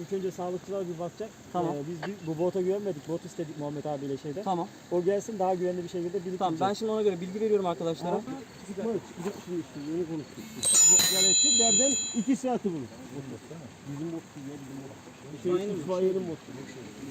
ilk önce sağlıkçılar bir bakacak. Tamam. Ee, biz bir- bu bota güvenmedik. Bot istedik Muhammed abiyle şeyde. Tamam. O gelsin daha güvenli bir şekilde birlikte Tamam ben şimdi ona göre bilgi veriyorum arkadaşlara. Çıkma çıkacak yeni konuştuk. Gelesi derden iki saati bulur. Bizim bot değil ya bizim bot. Şey, itfaiyenin botu.